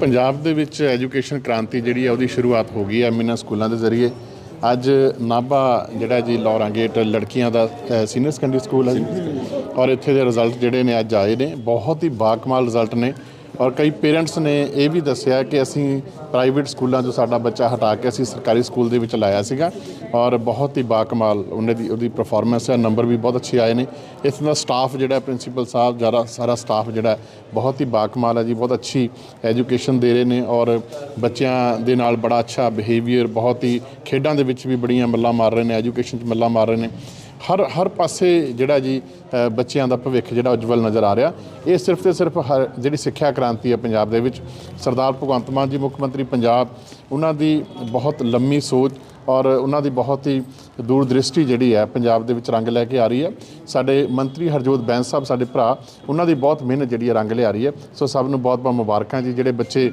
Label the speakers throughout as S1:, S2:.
S1: ਪੰਜਾਬ ਦੇ ਵਿੱਚ ਐਜੂਕੇਸ਼ਨ ਕ੍ਰਾਂਤੀ ਜਿਹੜੀ ਹੈ ਉਹਦੀ ਸ਼ੁਰੂਆਤ ਹੋ ਗਈ ਹੈ ਐਮੀਨਾ ਸਕੂਲਾਂ ਦੇ ਜ਼ਰੀਏ। ਅੱਜ ਨਾਭਾ ਜਿਹੜਾ ਜੀ ਲੌਰਾਂਗੇਟ ਲੜਕੀਆਂ ਦਾ ਸੀਨੀਅਰ ਸੈਕੰਡਰੀ ਸਕੂਲ ਹੈ ਜੀ। ਔਰ ਇੱਥੇ ਦੇ ਰਿਜ਼ਲਟ ਜਿਹੜੇ ਨੇ ਅੱਜ ਆਏ ਨੇ, ਬਹੁਤ ਹੀ ਬਾਕਮਾਲ ਰਿਜ਼ਲਟ ਨੇ। ਔਰ ਕਈ ਪੇਰੈਂਟਸ ਨੇ ਇਹ ਵੀ ਦੱਸਿਆ ਕਿ ਅਸੀਂ ਪ੍ਰਾਈਵੇਟ ਸਕੂਲਾਂ 'ਚੋਂ ਸਾਡਾ ਬੱਚਾ ਹਟਾ ਕੇ ਅਸੀਂ ਸਰਕਾਰੀ ਸਕੂਲ ਦੇ ਵਿੱਚ ਲਾਇਆ ਸੀਗਾ ਔਰ ਬਹੁਤ ਹੀ ਬਾਕਮਾਲ ਉਹਨੇ ਦੀ ਉਹਦੀ ਪਰਫਾਰਮੈਂਸ ਹੈ ਨੰਬਰ ਵੀ ਬਹੁਤ ਅੱਛੇ ਆਏ ਨੇ। ਇਸ ਦਾ ਸਟਾਫ ਜਿਹੜਾ ਪ੍ਰਿੰਸੀਪਲ ਸਾਹਿਬ, ਜ਼ਿਆਦਾ ਸਾਰਾ ਸਟਾਫ ਜਿਹੜਾ ਬਹੁਤ ਹੀ ਬਾਕਮਾਲ ਹੈ ਜੀ, ਬਹੁਤ ਅੱਛੀ ਐਜੂਕੇਸ਼ਨ ਦੇ ਰਹੇ ਨੇ ਔਰ ਬੱਚਿਆਂ ਦੇ ਨਾਲ ਬੜਾ ਅੱਛਾ ਬਿਹੇਵੀਅਰ ਬਹੁਤ ਹੀ ਖੇਡਾਂ ਦੇ ਵਿੱਚ ਵੀ ਬੜੀਆਂ ਮੱਲਾਂ ਮਾਰ ਰਹੇ ਨੇ ਐਜੂਕੇਸ਼ਨ 'ਚ ਮੱਲਾਂ ਮਾਰ ਰਹੇ ਨੇ। ਹਰ ਹਰ ਪਾਸੇ ਜਿਹੜਾ ਜੀ ਬੱਚਿਆਂ ਦਾ ਭਵਿੱਖ ਜਿਹੜਾ ਉਜਵਲ ਨਜ਼ਰ ਆ ਰਿਹਾ। ਇਹ ਸਿਰਫ ਤੇ ਸਿਰਫ ਹਰ- ਜਿਹੜੀ ਸਿੱਖਿਆ ਕ੍ਰਾਂਤੀ ਹੈ ਪੰਜਾਬ ਦੇ ਵਿੱਚ, ਸਰਦਾਰ ਭਗਵੰਤ ਮਾਨ ਜੀ, ਮੁੱਖ ਮੰਤਰੀ ਪੰਜਾਬ, ਉਹਨਾਂ ਦੀ ਬਹੁਤ ਲੰਮੀ ਸੋਚ ਔਰ ਉਹਨਾਂ ਦੀ ਬਹੁਤ ਹੀ ਦੂਰਦ੍ਰਿਸ਼ਟੀ ਜਿਹੜੀ ਹੈ ਪੰਜਾਬ ਦੇ ਵਿੱਚ ਰੰਗ ਲੈ ਕੇ ਆ ਰਹੀ ਹੈ। ਸਾਡੇ ਮੰਤਰੀ ਹਰਜੋਤ ਬੈਂਸ ਸਾਹਿਬ, ਸਾਡੇ ਭਰਾ, ਉਹਨਾਂ ਦੀ ਬਹੁਤ ਮਿਹਨਤ ਜਿਹੜੀ ਹੈ ਰੰਗ ਲਿਆ ਰਹੀ ਹੈ। ਸੋ ਸਭ ਨੂੰ ਬਹੁਤ ਬਹੁਤ ਮੁਬਾਰਕਾਂ ਜੀ, ਜਿਹੜੇ ਬੱਚੇ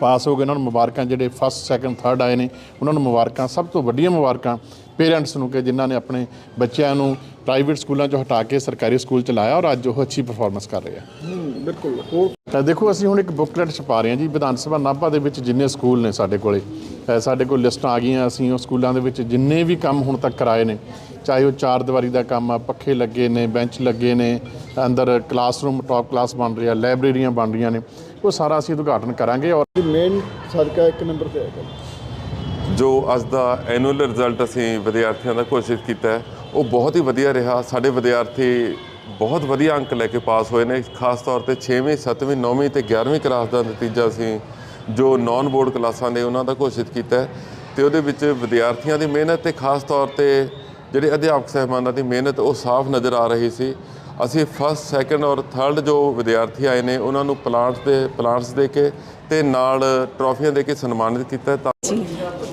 S1: ਪਾਸ ਹੋ ਗਏ, ਉਹਨਾਂ ਨੂੰ ਮੁਬਾਰਕਾਂ ਜਿਹੜੇ ਫਸਟ ਸੈਕੰਡ ਥਰਡ ਆਏ ਨੇ, ਉਹਨਾਂ ਨੂੰ ਮੁਬਾਰਕਾਂ, ਸਭ ਤੋਂ ਵੱਡੀਆਂ ਮੁਬਾਰਕਾਂ ਪੇਰੈਂਟਸ ਨੂੰ ਕਿ ਜਿਨ੍ਹਾਂ ਨੇ ਆਪਣੇ ਬੱਚਿਆਂ ਨੂੰ ਪ੍ਰਾਈਵੇਟ ਸਕੂਲਾਂ 'ਚੋਂ ਹਟਾ ਕੇ ਸਰਕਾਰੀ ਸਕੂਲ ਚ ਲਾਇਆ ਔਰ ਅੱਜ ਉਹ ਅੱਛੀ ਪਰਫਾਰਮੈਂਸ ਕਰ ਰਹੇ ਆ।
S2: ਬਿਲਕੁਲ ਹੋਰ?
S1: ਤਾਂ ਦੇਖੋ ਅਸੀਂ ਹੁਣ ਇੱਕ ਬੁੱਕਲੈਟ ਛਪਾ ਰਹੇ ਹਾਂ ਜੀ ਵਿਧਾਨ ਸਭਾ ਨਾਭਾ ਦੇ ਵਿੱਚ ਜਿੰਨੇ ਸਕੂਲ ਨੇ ਸਾਡੇ ਕੋਲੇ ਅ, ਸਾਡੇ ਕੋਲ ਲਿਸਟਾਂ ਆ ਗਈਆਂ ਅਸੀਂ ਉਹ ਸਕੂਲਾਂ ਦੇ ਵਿੱਚ ਜਿੰਨੇ ਵੀ ਕੰਮ ਹੁਣ ਤੱਕ ਕਰਾਏ ਨੇ ਚਾਹੇ ਉਹ ਚਾਰ ਦੀਵਾਰੀ ਦਾ ਕੰਮ ਆ ਪੱਖੇ ਲੱਗੇ ਨੇ ਬੈਂਚ ਲੱਗੇ ਨੇ ਅੰਦਰ ਕਲਾਸਰੂਮ ਟਾਪ ਕਲਾਸ ਬਣ ਰਿਹਾ ਲਾਇਬ੍ਰੇਰੀਆਂ ਬਣ ਰਹੀਆਂ ਨੇ ਉਹ ਸਾਰਾ ਅਸੀਂ ਉਦਘਾਟਨ ਕਰਾਂਗੇ ਔਰ
S2: ਮੇਨ ਸਦਕਾ ਇੱਕ ਨੰਬਰ ਤੇ ਆਏਗਾ
S3: ਜੋ ਅੱਜ ਦਾ ਐਨੂਅਲ ਰਿਜ਼ਲਟ ਅਸੀਂ ਵਿਦਿਆਰਥੀਆਂ ਦਾ ਘੋਸ਼ਿਤ ਕੀਤਾ ਉਹ ਬਹੁਤ ਹੀ ਵਧੀਆ ਰਿਹਾ। ਸਾਡੇ ਵਿਦਿਆਰਥੀ ਬਹੁਤ ਵਧੀਆ ਅੰਕ ਲੈ ਕੇ ਪਾਸ ਹੋਏ ਨੇ। ਖਾਸ ਤੌਰ ਤੇ 6ਵੀਂ 7ਵੀਂ 9ਵੀਂ ਤੇ 11ਵੀਂ ਕਲਾਸ ਦਾ ਨਤੀਜਾ ਅਸੀਂ ਜੋ ਨਾਨ ਬੋਰਡ ਕਲਾਸਾਂ ਦੇ ਉਹਨਾਂ ਦਾ ਘੋਸ਼ਿਤ ਕੀਤਾ ਹੈ। ਤੇ ਉਹਦੇ ਵਿੱਚ ਵਿਦਿਆਰਥੀਆਂ ਦੀ ਮਿਹਨਤ ਤੇ ਖਾਸ ਤੌਰ ਤੇ ਜਿਹੜੇ ਅਧਿਆਪਕ ਸਹਿਬਾਨਾਂ ਦੀ ਮਿਹਨਤ, ਉਹ ਸਾਫ਼ ਨਜ਼ਰ ਆ ਰਹੀ ਸੀ। ਅਸੀਂ ਫਸਟ ਸੈਕੰਡ ਔਰ ਥਰਡ ਜੋ ਵਿਦਿਆਰਥੀ ਆਏ ਨੇ, ਉਹਨਾਂ ਨੂੰ ਪਲਾਂਟਸ ਦੇ ਪਲਾਂਟਸ ਦੇ ਕੇ ਤੇ ਨਾਲ ਟਰੋਫੀਆਂ ਦੇ ਕੇ ਸਨਮਾਨਿਤ ਕੀਤਾ ਤਾਂ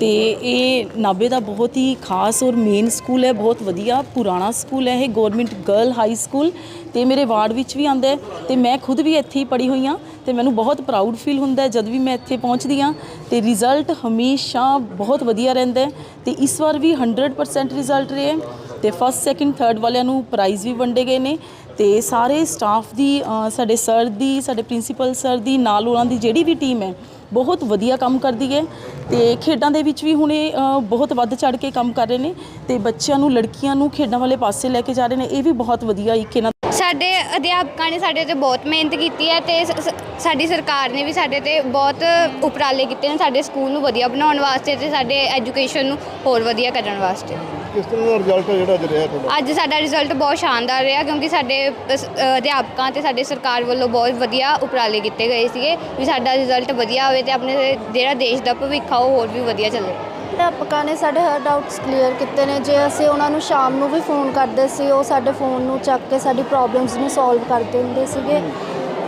S4: ਤੇ ਇਹ ਨਾਭੇ ਦਾ ਬਹੁਤ ਹੀ ਖਾਸ ਔਰ ਮੇਨ ਸਕੂਲ ਹੈ, ਬਹੁਤ ਵਧੀਆ ਪੁਰਾਣਾ ਸਕੂਲ ਹੈ ਇਹ ਗਵਰਨਮੈਂਟ ਗਰਲ ਹਾਈ ਸਕੂਲ ਤੇ ਮੇਰੇ ਵਾਰਡ ਵਿੱਚ ਵੀ ਆਂਦਾ ਹੈ ਤੇ ਮੈਂ ਖੁਦ ਵੀ ਇੱਥੇ ਹੀ ਪੜ੍ਹੀ ਹੋਈ ਹਾਂ ਤੇ ਮੈਨੂੰ ਬਹੁਤ ਪ੍ਰਾਊਡ ਫੀਲ ਹੁੰਦਾ ਜਦ ਵੀ ਮੈਂ ਇੱਥੇ ਪਹੁੰਚਦੀ ਹਾਂ ਤੇ ਰਿਜ਼ਲਟ ਹਮੇਸ਼ਾ ਬਹੁਤ ਵਧੀਆ ਰਹਿੰਦਾ ਹੈ ਤੇ ਇਸ ਵਾਰ ਵੀ 100% ਰਿਜ਼ਲਟ ਰਿਹਾ ਤੇ ਫਸਟ ਸੈਕਿੰਡ ਥਰਡ ਵਾਲਿਆਂ ਨੂੰ ਪ੍ਰਾਈਜ਼ ਵੀ ਵੰਡੇ ਗਏ ਨੇ ਤੇ ਸਾਰੇ ਸਟਾਫ ਦੀ ਸਾਡੇ ਸਰ ਦੀ ਸਾਡੇ ਪ੍ਰਿੰਸੀਪਲ ਸਰ ਦੀ ਨਾਲ ਉਹਨਾਂ ਦੀ ਜਿਹੜੀ ਵੀ ਟੀਮ ਹੈ ਬਹੁਤ ਵਧੀਆ ਕੰਮ ਕਰਦੀ ਹੈ ਤੇ ਖੇਡਾਂ ਦੇ ਵਿੱਚ ਵੀ ਹੁਣੇ ਅ, ਬਹੁਤ ਵੱਧ ਚੜ ਕੇ ਕੰਮ ਕਰ ਰਹੇ ਨੇ ਤੇ ਬੱਚਿਆਂ ਨੂੰ ਲੜਕੀਆਂ ਨੂੰ ਖੇਡਾਂ ਵਾਲੇ ਪਾਸੇ ਲੈ ਕੇ ਜਾ ਰਹੇ ਨੇ ਇਹ ਵੀ ਬਹੁਤ ਵਧੀਆ ਇੱਕ ਇਹਨਾਂ
S5: ਸਾਡੇ ਅਧਿਆਪਕਾਂ ਨੇ ਸਾਡੇ ਤੇ ਬਹੁਤ ਮਿਹਨਤ ਕੀਤੀ ਹੈ ਤੇ ਸ- ਸ- ਸਾਡੀ ਸਰਕਾਰ ਨੇ ਵੀ ਸਾਡੇ ਤੇ ਬਹੁਤ ਉਪਰਾਲੇ ਕੀਤੇ ਨੇ ਸਾਡੇ ਸਕੂਲ ਨੂੰ ਵਧੀਆ ਬਣਾਉਣ ਵਾਸਤੇ ਤੇ ਸਾਡੇ ਐਜੂਕੇਸ਼ਨ ਨੂੰ ਹੋਰ ਵਧੀਆ ਕਰਨ ਵਾਸਤੇ।
S2: ਕਿਸ ਤਰ੍ਹਾਂ ਦਾ ਰਿਜ਼ਲਟ ਜਿਹੜਾ ਅੱਜ ਰਿਹਾ ਤੁਹਾਡਾ?
S5: ਅੱਜ ਸਾਡਾ ਰਿਜ਼ਲਟ ਬਹੁਤ ਸ਼ਾਨਦਾਰ ਰਿਹਾ ਕਿਉਂਕਿ ਸਾਡੇ ਅ, ਅਧਿਆਪਕਾਂ ਤੇ ਸਾਡੀ ਸਰਕਾਰ ਵੱਲੋਂ ਬਹੁਤ ਵਧੀਆ ਉਪਰਾਲੇ ਕੀਤੇ ਗਏ ਸੀਗੇ ਵੀ ਸਾਡਾ ਰਿਜ਼ਲਟ ਵਧੀਆ ਹੋਵੇ ਤੇ ਆਪਣੇ ਜਿਹੜਾ ਦੇਸ਼ ਦਾ ਭਵਿੱਖ ਆ ਉਹ ਹੋਰ ਵੀ ਵਧੀਆ ਚੱਲੇ।
S6: ਅਧਿਆਪਕਾਂ ਨੇ ਸਾਡੇ ਹਰ ਡਾਊਟਸ ਕਲੀਅਰ ਕੀਤੇ ਨੇ। ਜੇ ਅਸੀਂ ਉਹਨਾਂ ਨੂੰ ਸ਼ਾਮ ਨੂੰ ਵੀ ਫੋਨ ਕਰਦੇ ਸੀ ਉਹ ਸਾਡੇ ਫੋਨ ਨੂੰ ਚੱਕ ਕੇ ਸਾਡੀ ਪ੍ਰੋਬਲਮਸ ਨੂੰ ਸੋਲਵ ਕਰਦੇ ਹੁੰਦੇ ਸੀਗੇ।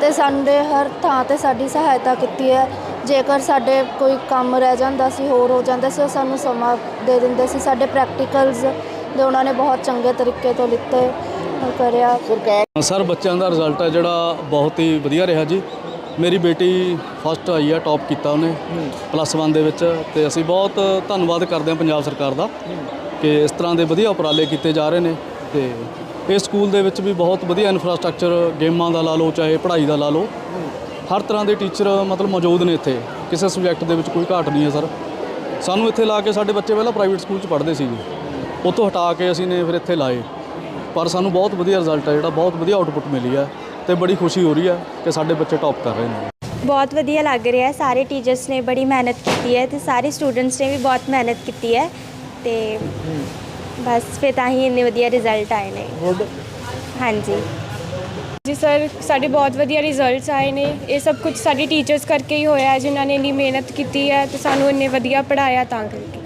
S6: ਤੇ ਸਾਡੇ ਹਰ ਥਾਂ ਤੇ ਸਾਡੀ ਸਹਾਇਤਾ ਕੀਤੀ ਹੈ। ਜੇਕਰ ਸਾਡੇ ਕੋਈ ਕੰਮ ਰਹਿ ਜਾਂਦਾ ਸੀ ਹੋਰ ਹੋ ਜਾਂਦਾ ਸੀ ਉਹ ਸਾਨੂੰ ਸਮਾਂ ਦੇ ਦਿੰਦੇ ਸੀ। ਸਾਡੇ ਪ੍ਰੈਕਟੀਕਲਸ ਦੇ ਉਹਨਾਂ ਨੇ ਬਹੁਤ ਚੰਗੇ ਤਰੀਕੇ ਤੋਂ ਲਿੱਤੇ ਕਰਿਆ।
S2: ਸਰਕਾਰ
S7: ਸਰ ਬੱਚਿਆਂ ਦਾ ਰਿਜ਼ਲਟ ਹੈ ਜਿਹੜਾ ਬਹੁਤ ਹੀ ਵਧੀਆ ਰਿਹਾ ਜੀ। ਮੇਰੀ ਬੇਟੀ ਫਸਟ ਆਈ ਹੈ ਟੌਪ ਕੀਤਾ ਉਹਨੇ ਪਲੱਸ 1 ਦੇ ਵਿੱਚ ਤੇ ਅਸੀਂ ਬਹੁਤ ਧੰਨਵਾਦ ਕਰਦੇ ਹਾਂ ਪੰਜਾਬ ਸਰਕਾਰ ਦਾ ਕਿ ਇਸ ਤਰ੍ਹਾਂ ਦੇ ਵਧੀਆ ਉਪਰਾਲੇ ਕੀਤੇ ਜਾ ਰਹੇ ਨੇ ਤੇ ਇਸ ਸਕੂਲ ਦੇ ਵਿੱਚ ਵੀ ਬਹੁਤ ਵਧੀਆ ਇਨਫਰਾਸਟ੍ਰਕਚਰ ਗੇਮਾਂ ਦਾ ਲਾ ਲਓ ਚਾਹੇ ਪੜ੍ਹਾਈ ਦਾ ਲਾ ਲਓ। ਹਰ ਤਰ੍ਹਾਂ ਦੇ ਟੀਚਰ ਮਤਲਬ ਮੌਜੂਦ ਨੇ ਇੱਥੇ। ਕਿਸੇ ਸਬਜੈਕਟ ਦੇ ਵਿੱਚ ਕੋਈ ਘਾਟ ਨਹੀਂ ਹੈ ਸਰ ਸਾਨੂੰ ਇੱਥੇ ਲਾ ਕੇ ਸਾਡੇ ਬੱਚੇ ਪਹਿਲਾਂ ਪ੍ਰਾਈਵੇਟ ਸਕੂਲ 'ਚ ਪੜ੍ਹਦੇ ਸੀ ਉੱਥੋਂ ਹਟਾ ਕੇ ਅਸੀਂ ਨੇ ਫਿਰ ਇੱਥੇ ਲਾਏ। ਪਰ ਸਾਨੂੰ ਬਹੁਤ ਵਧੀਆ ਰਿਜ਼ਲਟ ਹੈ ਜਿਹੜਾ ਬਹੁਤ ਵਧੀਆ ਆਊਟਪੁੱਟ ਮਿਲੀ ਹੈ ਤੇ ਬੜੀ ਖੁਸ਼ੀ ਹੋ ਰਹੀ ਹੈ ਕਿ ਸਾਡੇ ਬੱਚੇ ਟੌਪ ਕਰ ਰਹੇ ਨੇ।
S8: ਬਹੁਤ ਵਧੀਆ ਲੱਗ ਰਿਹਾ ਹੈ। ਸਾਰੇ ਟੀਚਰਸ ਨੇ ਬੜੀ ਮਿਹਨਤ ਕੀਤੀ ਹੈ ਤੇ ਸਾਰੇ ਸਟੂਡੈਂਟਸ ਨੇ ਵੀ ਬਹੁਤ ਮਿਹਨਤ ਕੀਤੀ ਹੈ ਤੇ ਬਸ ਫਿਰ ਤਾਂ ਹੀ ਇੰਨੇ ਵਧੀਆ ਰਿਜ਼ਲਟ ਆਏ ਨੇ।
S2: ਗੁੱਡ
S8: ਹਾਂਜੀ।
S9: ਜੀ ਸਰ ਸਾਡੇ ਬਹੁਤ ਵਧੀਆ ਰਿਜ਼ਲਟਸ ਆਏ ਨੇ। ਇਹ ਸਭ ਕੁਝ ਸਾਡੀ ਟੀਚਰਸ ਕਰਕੇ ਹੀ ਹੋਇਆ ਹੈ ਜਿਨ੍ਹਾਂ ਨੇ ਇੰਨੀ ਮਿਹਨਤ ਕੀਤੀ ਹੈ ਤੇ ਸਾਨੂੰ ਇੰਨੇ ਵਧੀਆ ਪੜਾਇਆ ਤਾਂ ਕਰਕੇ।